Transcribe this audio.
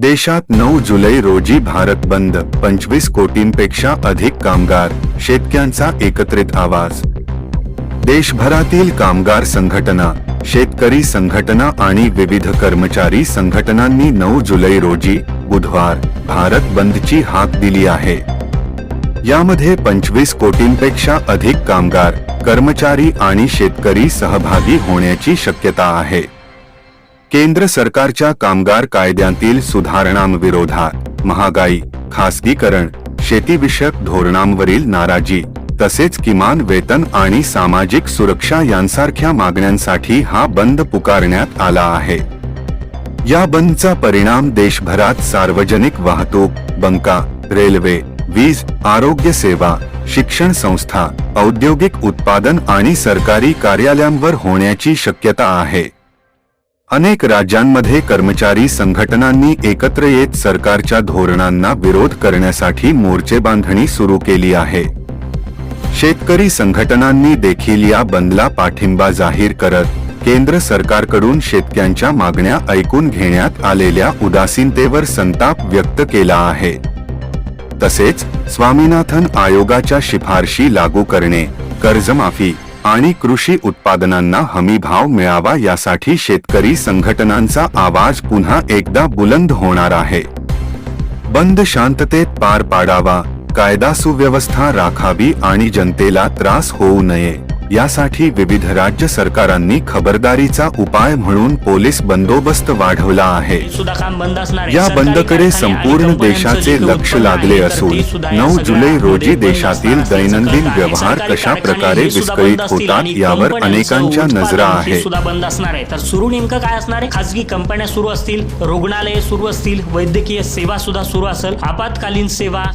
देशात नऊ जुलै रोजी भारत बंद पंचवीस कोटींपेक्षा अधिक कामगार शेतकऱ्यांचा एकत्रित आवाज. देशभरातील कामगार संघटना शेतकरी संघटना आणि विविध कर्मचारी संघटनांनी नऊ जुलै रोजी बुधवार भारत बंदची हाक दिली आहे. यामध्ये पंचवीस कोटींपेक्षा अधिक कामगार कर्मचारी आणि शेतकरी सहभागी होण्याची शक्यता आहे. केंद्र सरकारच्या कामगार कायद्यांतील सुधारणांविरोधात महागाई खासगीकरण शेतीविषयक धोरणांवरील नाराजी तसेच किमान वेतन आणि सामाजिक सुरक्षा यांसारख्या मागण्यांसाठी हा बंद पुकारण्यात आला आहे. या बंदचा परिणाम देशभरात सार्वजनिक वाहतूक बंका रेल्वे वीज आरोग्य सेवा शिक्षण संस्था औद्योगिक उत्पादन आणि सरकारी कार्यालयांवर होण्याची शक्यता आहे. अनेक राज्यांमध्ये कर्मचारी संघटनांनी एकत्र येत सरकारच्या धोरणांना विरोध करण्यासाठी मोर्चे बांधणी सुरू केली आहे. शेतकरी संघटनांनी देखील या बंदला पाठिंबा जाहीर करत केंद्र सरकारकडून शेतकऱ्यांच्या मागण्या ऐकून घेण्यात आलेल्या उदासीनतेवर संताप व्यक्त केला आहे. तसेच स्वामीनाथन आयोगाच्या शिफारशी लागू करणे कर्जमाफी आणि कृषी उत्पादनांना हमी भाव मिळावा यासाठी शेतकरी संघटनांचा आवाज पुन्हा एकदा बुलंद होणार आहे. बंद शांततेत पार पाडावा कायदा सुव्यवस्था राखावी आणि जनतेला त्रास होऊ नये. यासाठी विविध राज्य सरकारांनी खबरदारीचा उपाय म्हणून पोलीस बंदोबस्त वाढवला आहे. या बंदकडे संपूर्ण देशाचे लक्ष लागले असून नऊ जुलै रोजी मध्ये बंद देशातील दैनंदिन. व्यवहार कशा प्रकारे विस्कळीत होतात यावर अनेकांच्या नजरा सुद्धा बंद असणार आहे तर सुरू नेमकं काय असणार आहे खासगी कंपन्या सुरू असतील रुग्णालये सुरू असतील वैद्यकीय सेवा सुद्धा सुरू असेल आपत्कालीन सेवा